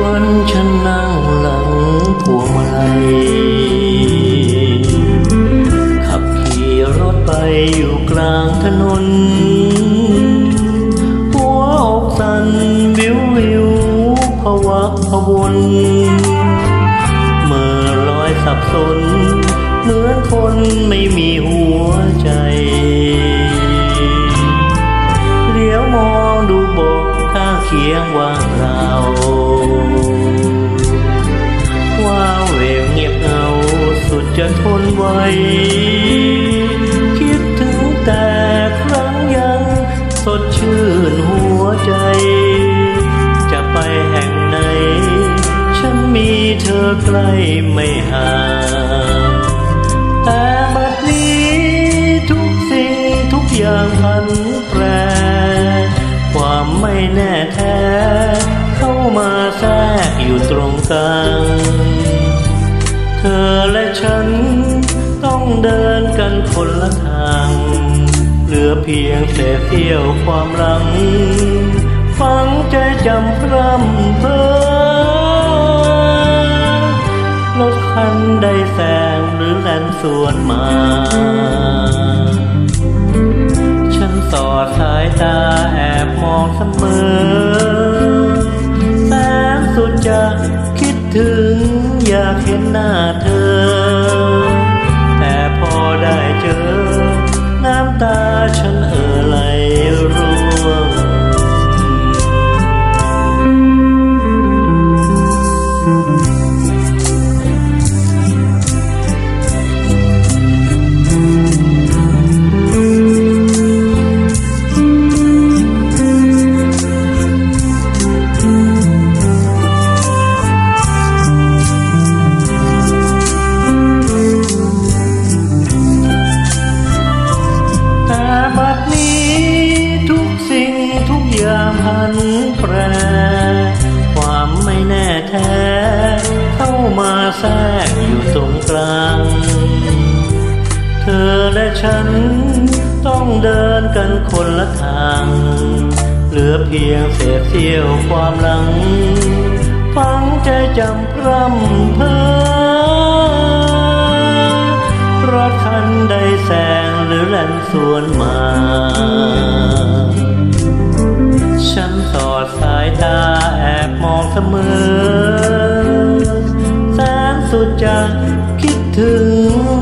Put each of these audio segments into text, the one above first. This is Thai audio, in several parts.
วันฉันนั่งหลังพวงมาลัยขับขี่รถไปอยู่กลางถนน หัวอกสั่นวิววิวพะวักพะวนเมื่อลอยสับสน เหมือนคนไม่มีหัวใจเลี้ยวมองดูโบกข้างเคียงว่างเปล่า จะทนไหวคิดถึงแต่ครั้งยังสดชื่นหัวใจ จะไปแห่งไหน ฉันมีเธอใกล้ไม่ห่างแต่บัดนี้ทุกสิ่งทุกอย่างพันแปร ความไม่แน่แท้ เข้ามาแทรกอยู่ตรงกลาง ธอและฉันต้องเดินกันคนละทาง เหลือเพียงเศษเสี้ยวความหลัง ฟังใจจำพร่ำเพอรถคันใดแซงหรือแล่นสวนมา ฉันสอดสายตาแอบมองเสมอ แสนสุดจะคิดถึงอ หน้าเธอ แต่พอได้เจอ น้ำตาฉัน แทรกอยู่ตรงกลาง เธอและฉันต้องเดินกันคนละทาง เหลือเพียงเศษเสี้ยวความหลัง ฟังใจจำพร่ำเพอรถคันใดแซงหรือแล่นสวนมา ฉันสอดสายตาแอบมองเสมอ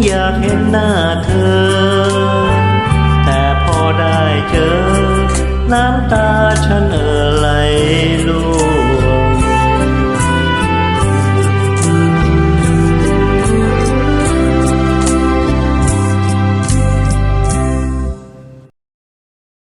อยากเห็นหน้าเธอ แต่พอได้เจอ น้ำตาฉันเอ่อไหลลู